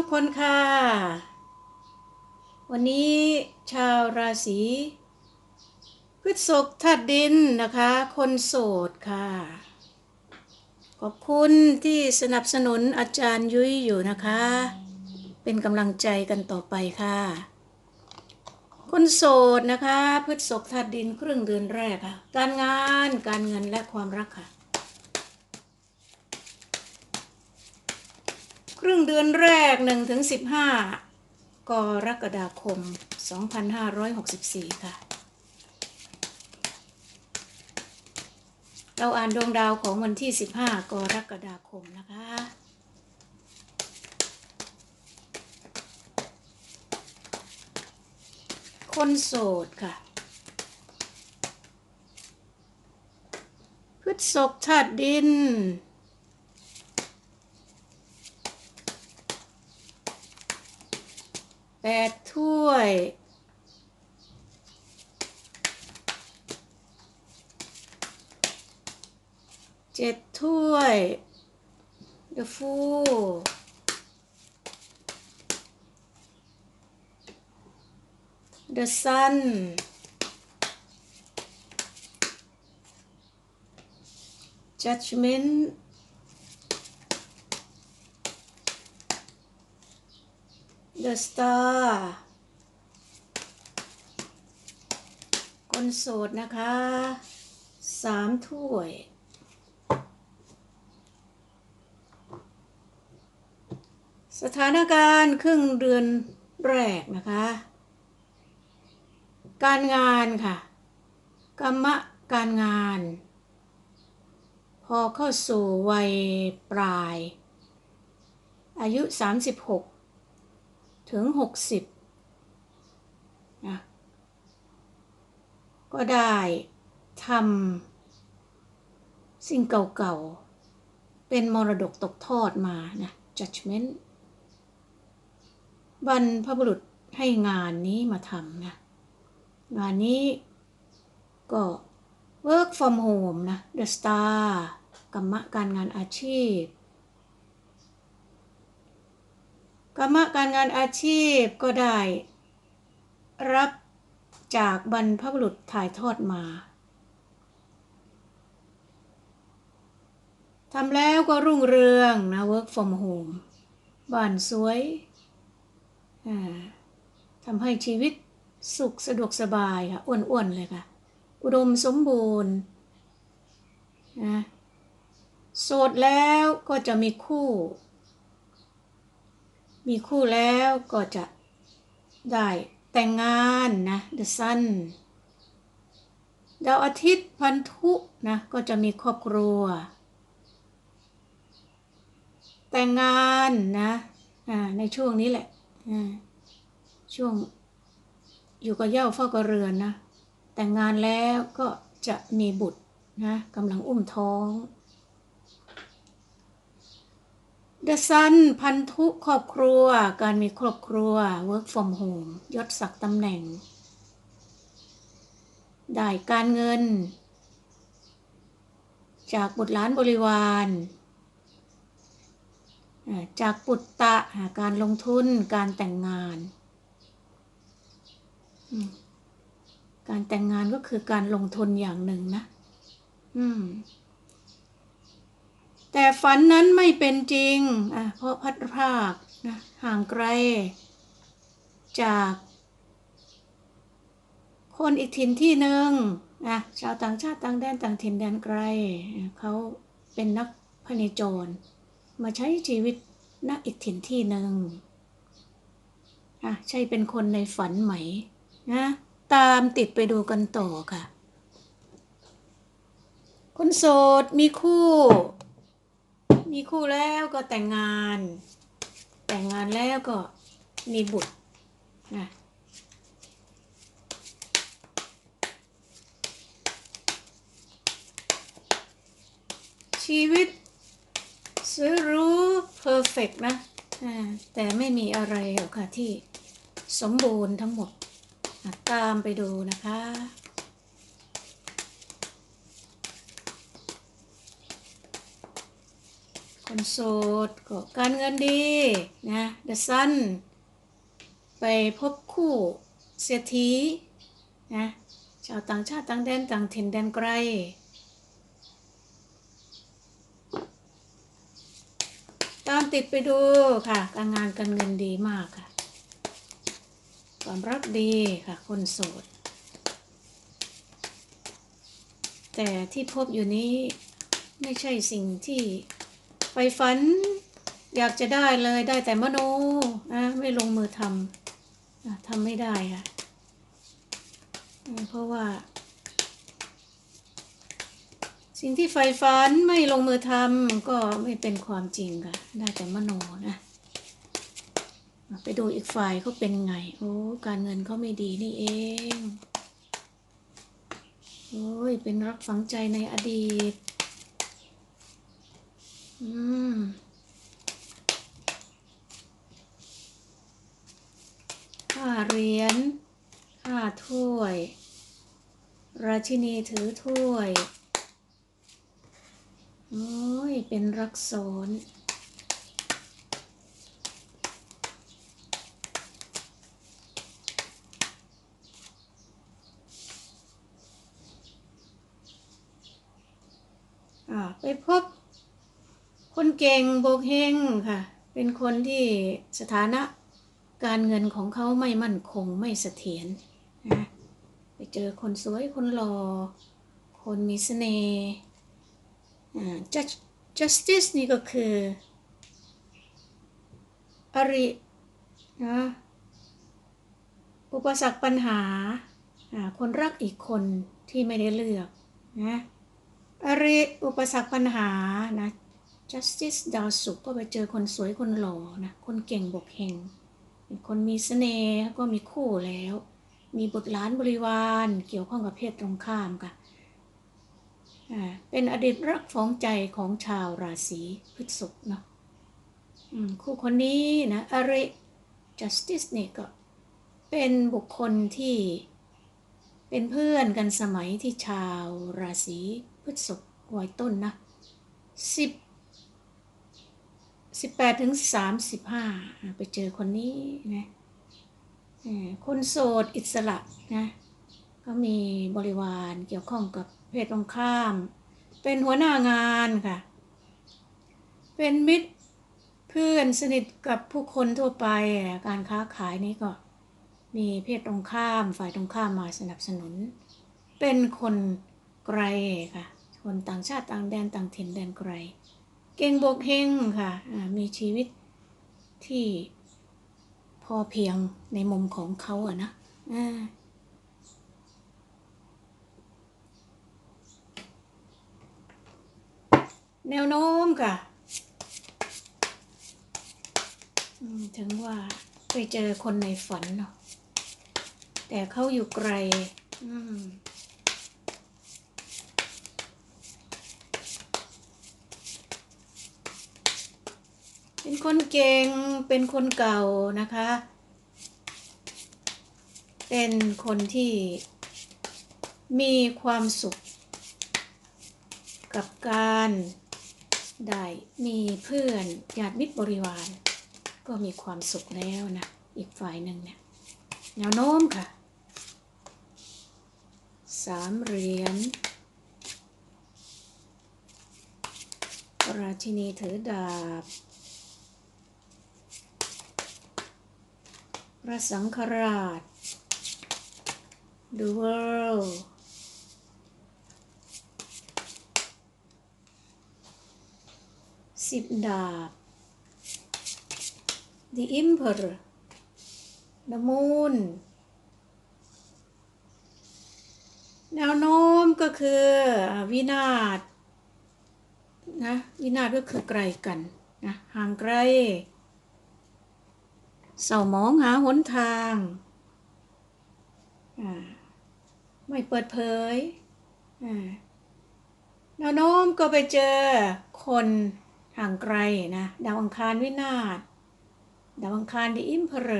ทุกคนค่ะ วันนี้ชาวราศีพฤษภธาตุดินนะคะ คนโสดค่ะ ขอบคุณที่สนับสนุนอาจารย์ยุ้ยอยู่นะคะ เป็นกำลังใจกันต่อไปค่ะ คนโสดนะคะพฤษภธาตุดินครึ่งเดือนแรกค่ะ การงานการเงินและความรักค่ะ ครึ่งเดือนแรก1ถึง15 กรกฎาคม 2564 ค่ะ เราอ่านดวงดาวของวันที่ 15 กรกฎาคมนะคะคนโสดค่ะ พฤษภธาตุดิน แป ดถ้วย เจ็ดถ้วย The Fool The Sun Judgment The Star คนโสดนะคะสามถ้วย สถานการณ์ครึ่งเดือนแรกนะคะ การงานค่ะ กรรมะการงาน พอเข้าสู่วัยปลาย อายุ 36 ถึง 60นะก็ได้ทำสิ่งเก่าๆ เป็นมรดกตกทอดมานะ judgment บรรพบุรุษให้งานนี้มาทำนะ งานนี้ก็ work from home นะ the star กรรมะการงานอาชีพ กรรมการงานอาชีพก็ได้ รับจากบรรพบุรุษถ่ายทอดมาทำแล้วก็รุ่งเรืองนะ work from home บ้านสวยทำให้ชีวิตสุขสะดวกสบายค่ะอ้วนๆเลยค่ะ อุดมสมบูรณ์นะโสดแล้วก็จะมีคู่ มีคู่แล้วก็จะได้แต่งงานนะ The Sun ดาวอาทิตย์พันธุนะก็จะมีครอบครัว แต่งงานนะในช่วงนี้แหละช่วงอยู่กับเย่าเฝ้ากับเรือนนะ แต่งงานแล้วก็จะมีบุตรนะกำลังอุ้มท้อง เดซันพันธุครอบครัว การมีครอบครัว work from home ยศศักดิ์ตำแหน่ง ได้การเงิน จากบุตรหลานบริวาร จากปุตตะการลงทุนการแต่งงาน การแต่งงานก็คือการลงทุนอย่างหนึ่งนะ อืม แต่ฝันนั้นไม่เป็นจริง เพราะพัดภาคนะห่างไกล จาก คนอีกถิ่นที่หนึ่งนะชาวต่างชาติต่างแดนต่างถิ่นแดนไกล เขาเป็นนักพเนจร มาใช้ชีวิตนักอีกถิ่นที่หนึ่งอะใช่เป็นคนในฝันไหมนะตามติดไปดูกันต่อค่ะ คนโสดมีคู่ มีคู่แล้วก็แต่งงาน แต่งงานแล้วก็มีบุตรนะชีวิตสวยรู้เพอร์เฟกนะแต่ไม่มีอะไรหรอกค่ะที่สมบูรณ์ทั้งหมด ตามไปดูนะคะ คนโสดก็การเงินดีนะ The Sun ไปพบคู่เศรษฐีนะชาวต่างชาติต่างแดนต่างถิ่นแดนไกล ตามติดไปดูค่ะ การงานการเงินดีมากค่ะความรักดีค่ะ คนโสด แต่ที่พบอยู่นี้ไม่ใช่สิ่งที่ ไฟฝัน อยากจะได้เลยได้แต่มโนนะไม่ลงมือทำทำไม่ได้ค่ะเพราะว่า สิ่งที่ใฝ่ฝันไม่ลงมือทำก็ไม่เป็นความจริงค่ะ ได้แต่มโนนะไปดูอีกฝ่ายเขาเป็นไง โอ้ การเงินเขาไม่ดีนี่เอง โอ้ย เป็นรักฝังใจในอดีต อืมห้าเหรียญห้าถ้วย ราชินีถือถ้วย โอ้ย เป็นรักซ้อนอ่าไปพบ เก่งโบกเฮงค่ะ เป็นคนที่สถานะการเงินของเขาไม่มั่นคงไม่เสถียรนะไปเจอคนสวยคนหล่อคนมีเสน่ห์อ่า justice นี่ก็คืออรินะอุปสรรคปัญหาอ่าคนรักอีกคนที่ไม่ได้เลือกนะอริอุปสรรคปัญหานะ justice ดาวสุขก็ไปเจอคนสวยคนหล่อนะคนเก่งบกเฮงเป็นคนมีเสน่ห์ก็มีคู่แล้ว มีบุตรหลานบริวารเกี่ยวข้องกับเพศตรงข้ามค่ะเป็นอดีตรักฟ้องใจของชาวราศีพฤษภเนาะคู่คนนี้นะอริ justice นี่ก็เป็นบุคคลที่เป็นเพื่อนกันสมัยที่ชาวราศีพฤษภวัยต้นนะสิบ สิบแปดถึงสามสิบห้าไปเจอคนนี้นะคนโสดอิสระนะก็มีบริวารเกี่ยวข้องกับเพศตรงข้าม เป็นหัวหน้างานค่ะ เป็นมิตรเพื่อนสนิทกับผู้คนทั่วไปการค้าขายนี่ก็มีเพศตรงข้ามฝ่ายตรงข้ามมาสนับสนุน เป็นคนไกลค่ะ คนต่างชาติต่างแดนต่างถิ่นแดนไกล เก่งบกเฮงค่ะอ่ามีชีวิตที่พอเพียงในมุมของเขาอะนะอ่าแนวโน้มค่ะถึงว่าไปเจอคนในฝันเนาะแต่เขาอยู่ไกล อืม เป็นคนเก่ง เป็นคนเก่านะคะ เป็นคนที่มีความสุข กับการได้มีเพื่อนญาติมิตรบริวาร ก็มีความสุขแล้วนะ อีกฝ่ายหนึ่งเนี่ยแนวโน้มค่ะสามเหรียญราชินีถือดาบ ระสังฆราช The World สิบดาบ The Emperor The Moon แนวโน้มก็คือวินาศนะวินาศก็คือไกลกันนะห่างไกล เศร้ามองหาหนทางไม่เปิดเผยอ่าแนวโน้มก็ไปเจอคนห่างไกลนะดาวอังคารวินาศดาวอังคารดิอิมเพร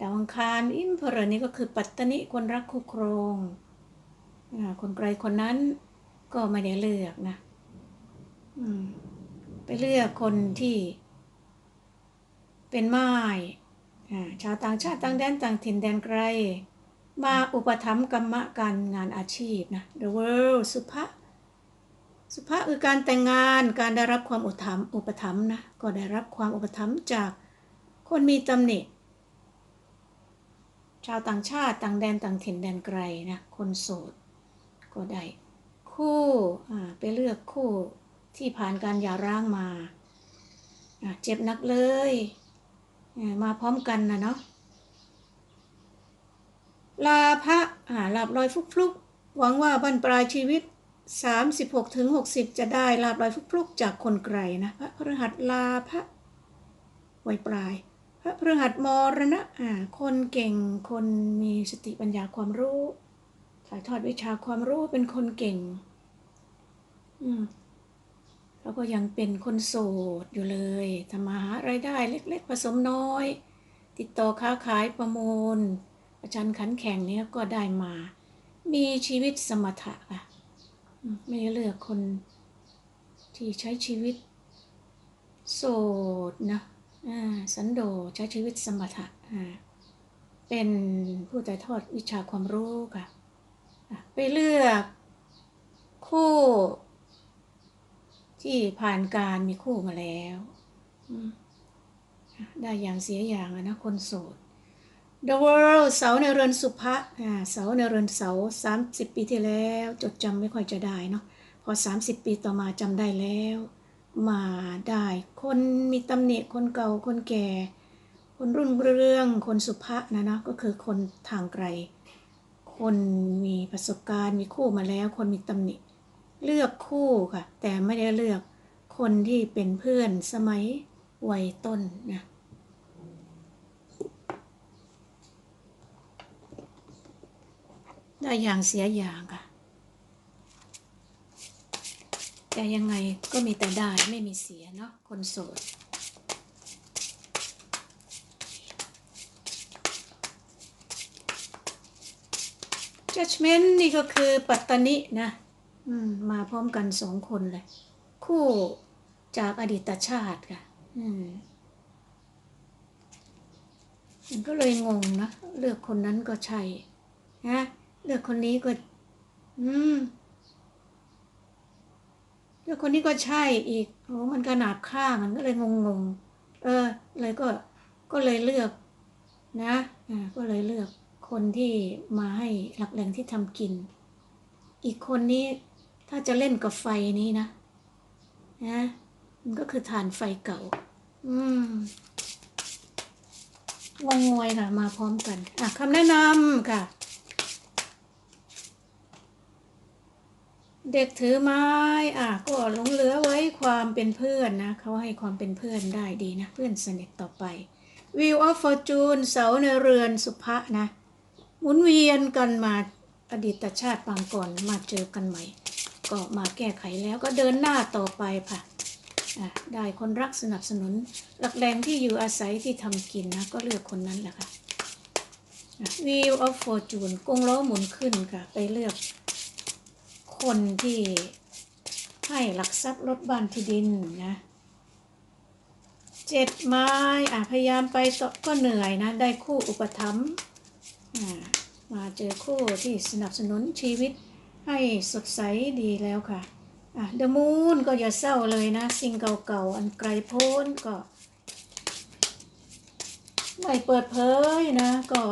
ดาวอังคารอิมเพรนี่ก็คือปัตตนิคนรักคู่ครองคนไกลคนนั้นก็ไม่ได้เลือกนะไปเลือกคนที่ เป็นไม้ชาวต่างชาติต่างแดนต่างถิ่นแดนไกล มาอุปถัมภ์กรรมะการงานอาชีพนะ The world สุภะสุภะคือการแต่งงานการได้รับความอุปถัมภ์อุปถัมภ์นะก็ได้รับความอุปถัมภ์จากคนมีตำหนิชาวต่างชาติต่างแดนต่างถิ่นแดนไกลนะคนโสดก็ได้คู่อ่าไปเลือกคู่ที่ผ่านการหย่าร้างมาอ่าเจ็บนักเลย มาพร้อมกันนะเนาะลาพระอ่าลาบลอยฟลุกๆหวังว่าบรรปลายชีวิต 36ถึง60 จะได้ลาบลอยฟลุกๆจากคนไกลนะพระพฤหัสลาพระไวยปลาย พระพฤหัสมรณะอ่าคนเก่งคนมีสติปัญญาความรู้ถ่ายทอดวิชาความรู้เป็นคนเก่ง อืม แล้วก็ยังเป็นคนโสดอยู่เลยทำมาหารายได้เล็กๆผสมน้อย ติดต่อค้าขายประมูลอาจารย์ขันแข่งเนี้ยก็ได้มา มีชีวิตสมถะค่ะ ไม่เลือกคนที่ใช้ชีวิต โสดนะอ่าสันโดษใช้ชีวิตสมถะอ่าเป็นผู้ถ่ายทอดวิชาความรู้ค่ะ ไปเลือกคู่ ที่ผ่านการมีคู่มาแล้วได้อย่างเสียอย่างอะนะคนโสด The World เสาในเรือนสุภะอ่าเสาในเรือนเสาสามสิบปีที่แล้ว จดจำไม่ค่อยจะได้เนาะพอสามสิบปีต่อมาจำได้แล้ว มาได้คนมีตำหนิคนเก่าคนแก่ คนรุ่นเรื่องคนสุภะนะนะก็คือคนทางไกล คนมีประสบการณ์มีคู่มาแล้ว คนมีตำหนิ เลือกคู่ค่ะ แต่ไม่ได้เลือกคนที่เป็นเพื่อนสมัยวัยต้นนะได้อย่างเสียอย่างค่ะ แต่ยังไงก็มีแต่ได้ไม่มีเสียเนาะคนโสด judgment นี่ก็คือปัตตนินะ มมาพร้อมกันสองคนเลย คู่จากอดีตชาติค่ะอืมมันก็เลยงงนะเลือกคนนั้นก็ใช่นะเลือกคนนี้ก็ อืมเลือกคนนี้ก็ใช่อีกโอ้มันขนาดข้างมันก็เลยงงงเออ เลยก็ก็เลยเลือกนะอ่าก็เลยเลือกคนที่มาให้หลักแหล่งที่ทำกิน อีกคนนี้ ถ้าจะเล่นกับไฟนี้นะนะมันก็คือฐานไฟเก่า อืมงงงวยค่ะ มาพร้อมกัน อะคำแนะนำค่ะ เด็กถือไม้ อะ ก็หลงเหลือไว้ความเป็นเพื่อนนะ เขาให้ความเป็นเพื่อนได้ดีนะ เพื่อนสนิทต่อไป Wheel of Fortune เสาในเรือนสุภะนะหมุนเวียนกันมาอดีตชาติปางก่อนมาเจอกันใหม่ ก็มาแก้ไขแล้วก็เดินหน้าต่อไปค่ะได้คนรักสนับสนุน หลักแหล่งที่อยู่อาศัยที่ทำกินนะ ก็เลือกคนนั้นแหละค่ะอะ Wheel of Fortune กงล้อหมุนขึ้นค่ะ ไปเลือก คนที่ให้หลักทรัพย์ลดบ้านที่ดินนะเจ็ดไม้อะพยายามไปต่อก็เหนื่อยนะ ได้คู่อุปถัมภ์มาเจอคู่ที่สนับสนุนชีวิต ให้สดใสดีแล้วค่ะอะเดอะมูนก็อย่าเศร้าเลยนะ สิ่งเก่าๆ อันไกลโพ้นก็ ไม่เปิดเผยนะ ก็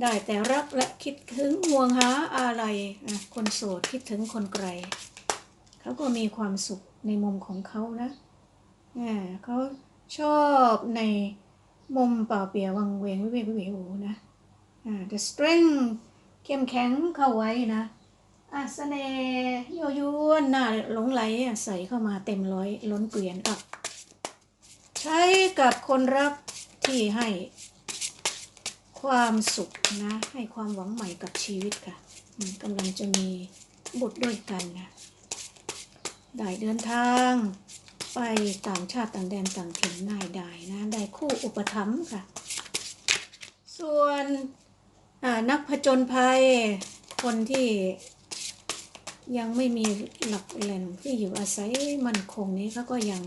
ได้แต่รักและคิดถึงห่วงหาอะไรอะคนโสดคิดถึงคนไกล เขาก็มีความสุขในมุมของเขานะอ่าเขาชอบในมุมเปล่าเปียวังเวงวิเวกวิเวโอนะอ่า the strength เข้มแข็งเข้าไว้นะ อะเสน่ห์โยยวนน่าหลงไหลใส่เข้ามาเต็มร้อยล้นเกวียนอะใช้กับคนรักที่ให้ความสุขนะ ให้ความหวังใหม่กับชีวิตค่ะกำลังจะมีบุตรด้วยกันนะได้เดินทาง ไปต่างชาติต่างแดนต่างถิ่นง่ายได้นะ ได้คู่อุปถัมภ์ค่ะ ส่วนอ่านักผจญภัยคนที่ ยังไม่มีหลักแหล่งที่อยู่อาศัยมั่นคงนี้เขาก็ยัง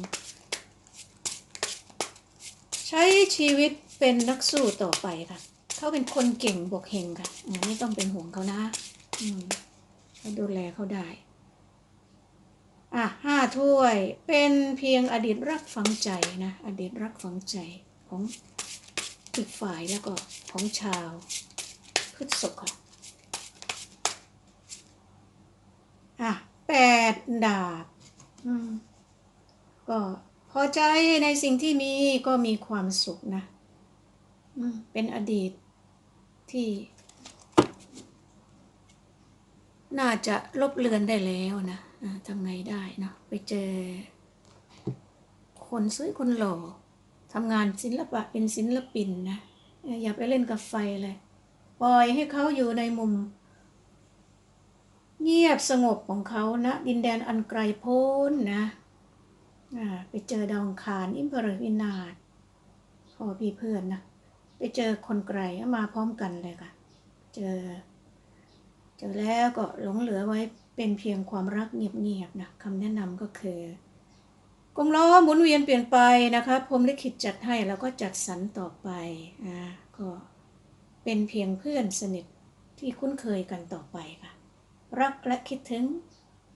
ใช้ชีวิตเป็นนักสู้ต่อไปค่ะเขาเป็นคนเก่งบวกเฮงค่ะอืมไม่ต้องเป็นห่วงเขานะอืมเขาดูแลเขาได้ อะห้าถ้วยเป็นเพียงอดีตรักฝังใจนะ อดีตรักฝังใจของอีกฝ่ายแล้วก็ของชาวพฤษภค่ะ อะแปดดาบก็พอใจในสิ่งที่มีก็มีความสุขนะเป็นอดีตที่ น่าจะลบเลือนได้แล้วนะทำไงได้เนาะไปเจอ คนสวยคนหล่อทำงานศิลปะเป็นศิลปินนะอออย่าไปเล่นกับไฟเลย ปล่อยให้เขาอยู่ในมุม เงียบสงบของเขานะดินแดนอันไกลโพ้นนะอ่าไปเจอดาวอังคารอิมพรวินาศพอพี่เพื่อนนะไปเจอคนไกลมาพร้อมกันเลยค่ะ เจอ เจอแล้วก็หลงเหลือไว้เป็นเพียงความรักเงียบๆนะคำแนะนำก็คือกลมล้อหมุนเวียนเปลี่ยนไปนะคะพรมลิขิตจัดให้แล้วก็จัดสรรต่อไปอ่าก็เป็นเพียงเพื่อนสนิทที่คุ้นเคยกันต่อไปค่ะ รักและคิดถึง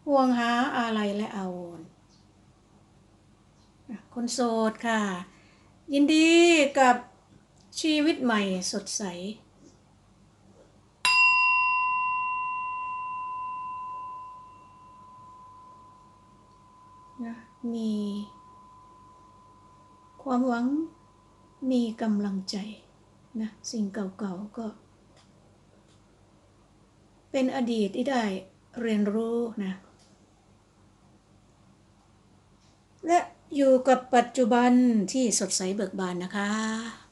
ห่วงหาอะไรและอาวรณ์อะคนโสดค่ะ ยินดีกับชีวิตใหม่สดใสนะมีความหวังมีกำลังใจนะสิ่งเก่าๆก็ เป็นอดีตที่ได้เรียนรู้นะ และอยู่กับปัจจุบันที่สดใสเบิกบานนะคะ